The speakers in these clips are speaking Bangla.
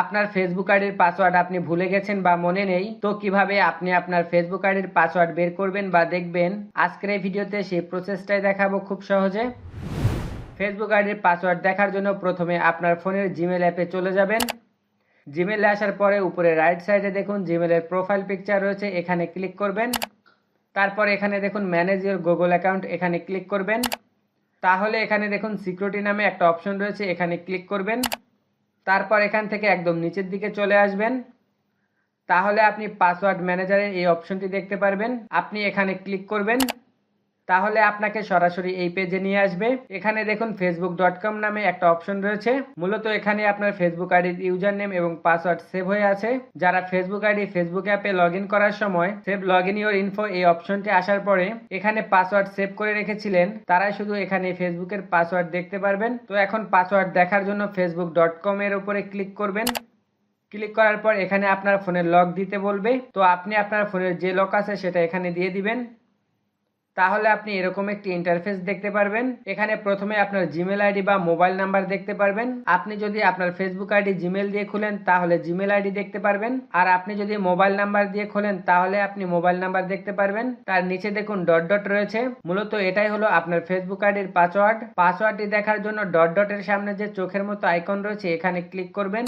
আপনার ফেসবুক আইডির পাসওয়ার্ড আপনি ভুলে গেছেন বা মনে নেই, তো কীভাবে আপনি আপনার ফেসবুক আইডির পাসওয়ার্ড বের করবেন বা দেখবেন, আজকের এই ভিডিওতে সেই প্রসেসটাই দেখাবো খুব সহজে। ফেসবুক আইডির পাসওয়ার্ড দেখার জন্য প্রথমে আপনার ফোনের জিমেল অ্যাপে চলে যাবেন। জিমেলে আসার পরে উপরে রাইট সাইডে দেখুন জিমেলের প্রোফাইল পিকচার রয়েছে, এখানে ক্লিক করবেন। তারপর এখানে দেখুন ম্যানেজ ইউর গুগল অ্যাকাউন্ট এখানে ক্লিক করবেন। তাহলে এখানে দেখুন সিকিউরিটি নামে একটা অপশন রয়েছে, এখানে ক্লিক করবেন। তারপর এখান থেকে একদম নিচের দিকে চলে আসবেন। তাহলে আপনি পাসওয়ার্ড ম্যানেজারের এই অপশনটি দেখতে পারবেন। আপনি এখানে ক্লিক করবেন। তাহলে আপনাকে সরাসরি এই পেজে নিয়ে আসবে। এখানে দেখুন ফেসবুক ডট কম নামে একটা অপশন রয়েছে। মূলত এখানে আপনার ফেসবুক আইডির ইউজার নেম এবং পাসওয়ার্ড সেভ হয়ে আছে। যারা ফেসবুক আইডি ফেসবুক অ্যাপে লগ করার সময় save log in your info এই অপশনটি আসার পরে এখানে পাসওয়ার্ড সেভ করে রেখেছিলেন। তারাই শুধু এখানে ফেসবুকের পাসওয়ার্ড দেখতে পারবেন। তো এখন পাসওয়ার্ড দেখার জন্য ফেসবুক ডট কম এর উপরে ক্লিক করবেন। ক্লিক করার পর এখানে আপনার ফোনের লক দিতে বলবে। তো আপনি আপনার ফোনের যে লক আছে সেটা এখানে দিয়ে দিবেন। তাহলে আপনি এরকম একটি ইন্টারফেস দেখতে পারবেন। এখানে প্রথমে আপনার জিমেল আইডি বা মোবাইল নাম্বার দেখতে পারবেন। আপনি যদি আপনার ফেসবুক আইডি জিমেল দিয়ে খুলেন, তাহলে জিমেল আইডি দেখতে পারবেন। আর আপনি যদি মোবাইল নাম্বার দিয়ে খোলেন, তাহলে আপনি মোবাইল নাম্বার দেখতে পারবেন। তার নিচে দেখুন ডট ডট রয়েছে। মূলত এটাই হলো আপনার ফেসবুক আইডির পাসওয়ার্ড পাসওয়ার্ডটি দেখার জন্য ডট ডটের সামনে যে চোখের মতো আইকন রয়েছে, এখানে ক্লিক করবেন।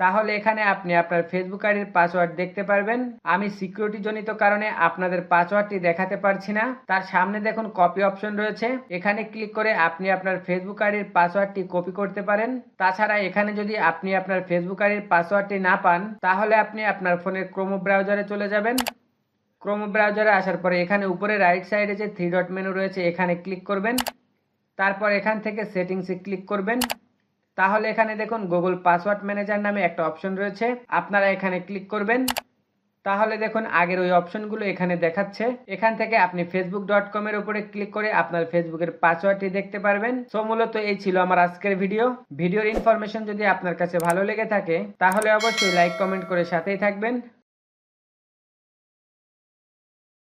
তাহলে এখানে আপনি আপনার ফেসবুক আইডির পাসওয়ার্ড দেখতে পারবেন। আমি সিকিউরিটি জনিত কারণে আপনাদের পাসওয়ার্ডটি দেখাতে পারছি না। তার সামনে দেখুন কপি অপশন রয়েছে। এখানে ক্লিক করে আপনি আপনার ফেসবুক আইডির পাসওয়ার্ডটি কপি করতে পারেন। তাছাড়া এখানে যদি আপনি আপনার ফেসবুক আইডির পাসওয়ার্ডটি না পান, তাহলে আপনি আপনার ফোনের ক্রোম ব্রাউজারে চলে যাবেন। ক্রোম ব্রাউজারে আসার পরে এখানে উপরে রাইট সাইডে যে থ্রি ডট মেনু রয়েছে, এখানে ক্লিক করবেন। তারপর এখান থেকে সেটিংসে ক্লিক করবেন। তাহলে এখানে দেখুন গুগল পাসওয়ার্ড ম্যানেজার নামে একটা অপশন রয়েছে। আপনারা এখানে ক্লিক করবেন। তাহলে দেখুন আগের ওই অপশনগুলো এখানে দেখাচ্ছে। এখান থেকে আপনি ফেসবুক ডট কম এর উপরে ক্লিক করে আপনার ফেসবুকের পাসওয়ার্ডটি দেখতে পারবেন। সো মূলত এই ছিল আমার আজকের ভিডিও ভিডিওর ইনফরমেশন যদি আপনার কাছে ভালো লেগে থাকে, তাহলে অবশ্যই লাইক কমেন্ট করে সাথেই থাকবেন।